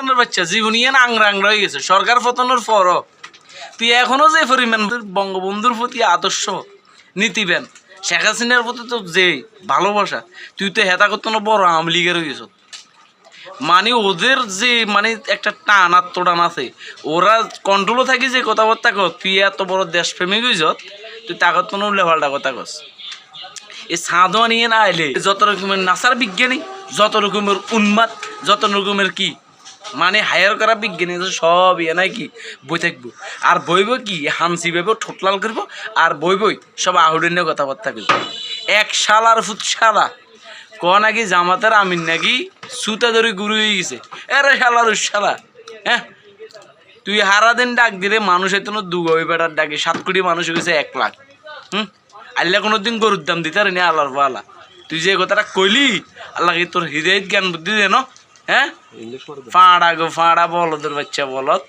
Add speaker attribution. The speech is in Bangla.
Speaker 1: আপনার বাচ্চা, জীবন ইয়ে আংরা আংরা হয়ে গেছে। সরকার পতনের পরও তুই এখনও যে পরিমাণ বঙ্গবন্ধুর প্রতি আদর্শ নীতিবেন, শেখ হাসিনার প্রতি তো যে ভালোবাসা, তুই তো হেতা করতো না বড় আওয়ামী লীগের হয়ে গেছ। মানে ওদের যে মানে একটা টান, আত্মটান আছে, ওরা কন্ট্রোলও থাকি যে কথাবার্তা কর তুই এত বড় দেশপ্রেমিক হইছ, তুই তাকত কোনো লেভালটা কথা কস। এই সাঁদোয়া নিয়ে না আইলে, যত রকমের নাসার বিজ্ঞানী, যত রকমের উন্মাদ, যত রকমের কি মানে হায়ার করা বিজ্ঞানী সব ইয়ে নাই কি? বই থাকব। আর বই বই কি? হামসি ভেবে ঠোঁটলাল করব, আর বই বই সব আহুডের নিয়ে কথাবার্তা করব। এক শাল আর শালা। ক নাকি জামাতের আমিন নাকি? সুতা ধরে গুরু হয়ে গেছে। এরে শালার শালা। হ্যাঁ? তুই হারা দিন ডাক দিলে মানুষ এত দুগই বেটার ডাকে। সাত কোটি মানুষ হয়ে গেছে, এক লাখ। হুম? আল্লাহ কোনো দিন গরুর দাম দিতে পারে না আল্লাহর পালা তুই যে কথাটা কইলি, আল্লাহ কি তোর হৃদয় জ্ঞান বুদ্ধি দেন হ্যাঁ? ফাঁড়া গো ফাঁড়া বলদের বাচ্চা বলত